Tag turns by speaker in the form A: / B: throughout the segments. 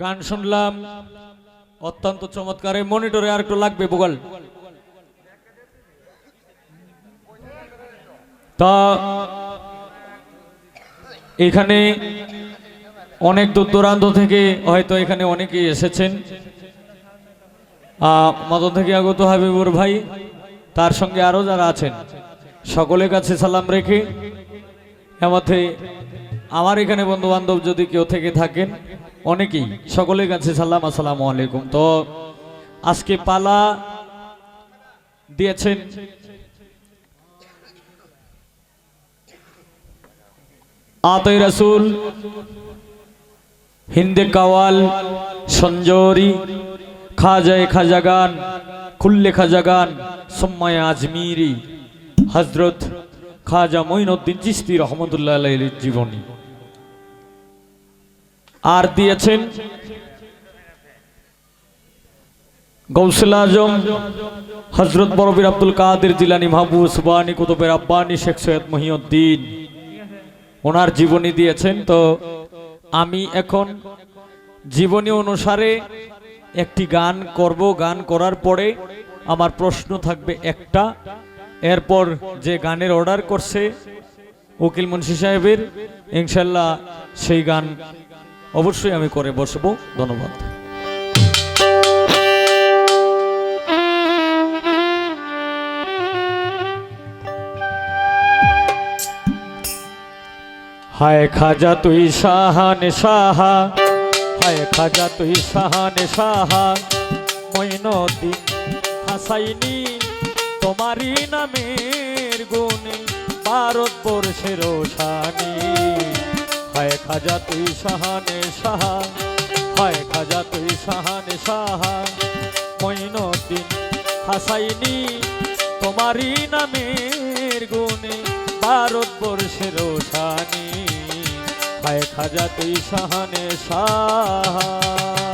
A: গান শুনলাম, অত্যন্ত চমৎকার, এই মনিটরে আর একটু লাগবে বুগল তা, এখানে অনেক দূর দূরান্ত থেকে হয়তো এখানে অনেকেই এসেছেন। মদন থেকে আগত হাবিবুর ভাই, তার সঙ্গে আরও যারা আছেন, সকলের কাছে সালাম রেখে এমতে আমার এখানে বন্ধু বান্ধব যদি কেউ থেকে থাকেন অনেকেই, সকলের কাছে সালাম, আসসালামু আলাইকুম। তো, আজকে পালা দিয়েছেন। আতই রাসুল, হিন্দে কাওয়াল, সঞ্জরি, খাজায় খাজাগান, খুল্লে খাজাগান, সম্মায় আজমিরি হজরত খাজা মঈনুদ্দিন চিস্তি রহমতুল্লাহ জীবনী। আর দিয়েছেন গৌসুল আজম হজরত বরবির আব্দুল কাদের জিলানি মাহবুব সুবানি কুতুবের আব্বানি শেখ সৈয়দ মহিউদ্দিন। ওনার জীবনী দিয়েছেন তো আমি এখন জীবনী অনুসারে একটি গান করব। গান করার পরে আমার প্রশ্ন থাকবে একটা। এরপর যে গানের অর্ডার করছে উকিল মুন্সি সাহেবের, ইনশাল্লাহ সেই গান অবশ্যই আমি করে বসবো। ধন্যবাদ। হায় খাজা তুই সাহানে সাহা হায় খাজা তুই সাহানে সাহা মইনদিন হাসাইনি তোমারই নামের গুণে, ভারতবর্ষের শানি হায় খাজা তুই সাহানে সাহা হায় খাজা তুই সাহানে সাহা মইনদিন হাসাইনি তোমারই নামের গুণে, ভারতবর্ষের ওঠানি হায় খাজা তুই সাহানে সাহা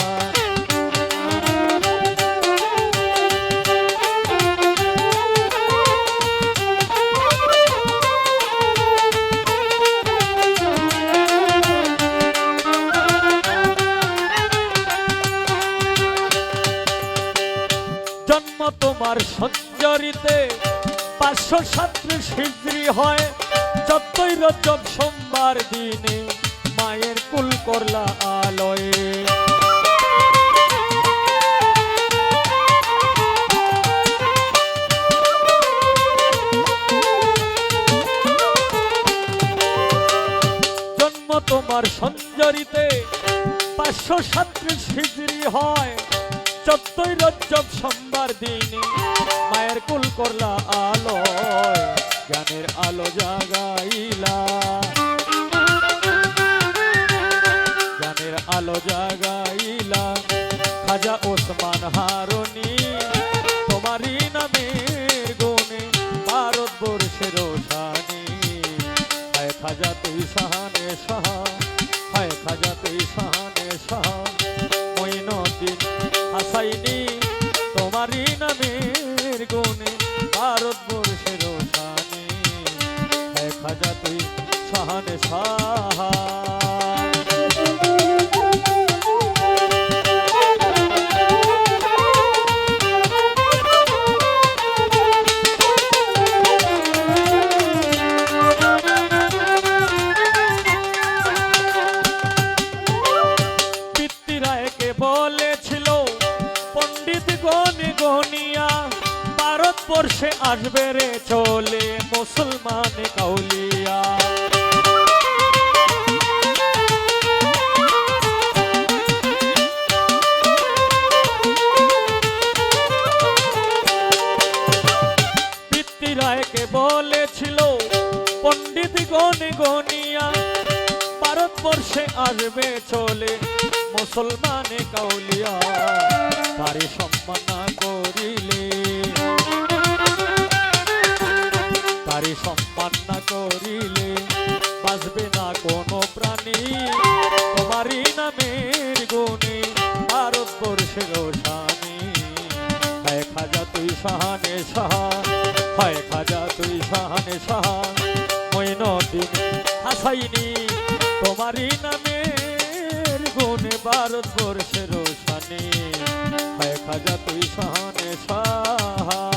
A: সঞ্জরিতে পাঁচশো সাত্রিশ হিজড়ি হয় যতই রজব সোমবার দিনে মায়ের কুল করলা আলয়ে। জন্ম তোমার সঞ্জরিতে পাঁচশো সাত্রিশ হিজড়ি হয় চোদ্দই রজ্জব সোমবার দিনে মায়ের কুল করলা আলো জ্ঞানের আলো জাগাইলা। জ্ঞানের আলো জাগাইলা। খাজা ওসমান হারনি ভারতবর্ষে আসবে রে চলে মুসলমান কাউলিয়া। পিতৃরায়কে বলেছিল, পণ্ডিত গণে গনিয়া, ভারতবর্ষে আসবে চলে, মুসলমানে কাউলিয়া, তারে সম্মান করিলে। তারে সম্মান করিলে, বাঁচবে না কোনো প্রাণী, তোমারই নামের গুণে ভারতবর্ষের শানি হায় খাজা তুই সাহানে সাহা হায় সাহা মইনদিন হাসাইনি তোমারই নামের গুণে ভারতবর্ষের রোশানি। এক হাজার তুই সাহানে শাহা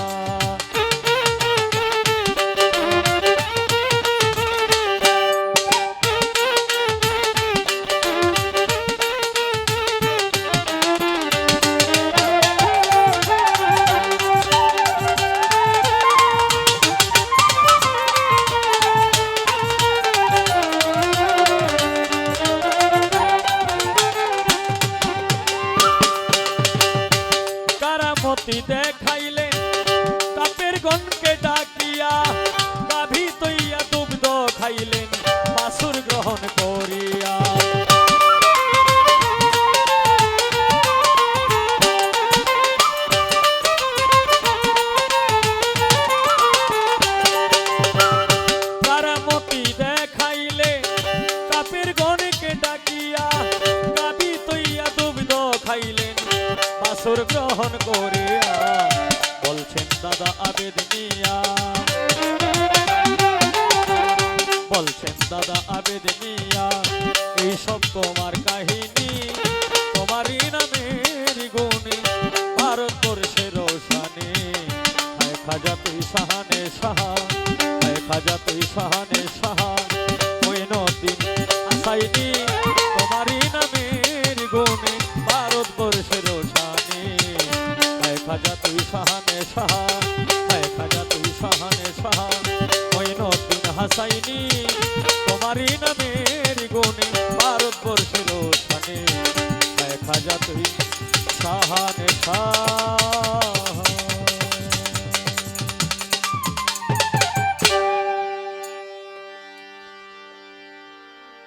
A: দাদা আবেদ মিয়া। বলছেন, দাদা আবেদ মিয়া এই সব তোমার কাহিনী, তোমারই নামের গুণী, ভারতবর্ষের হায় খাজা তুই সাহানে সাহা, হায় খাজা তুই সাহানে সাহা মইনুদ্দিন আসাইনি, তোমারই নামের গুণী, ভারতবর্ষের হায় খাজা তুই সাহানে সাহা হায় খাজা তুই সাহানে সাহা মইনুদ্দিন হাসাইনি, তোমারই নামের গুণে ভারতবর্ষের রোশানি হায় খাজা তুই সাহানে সাহা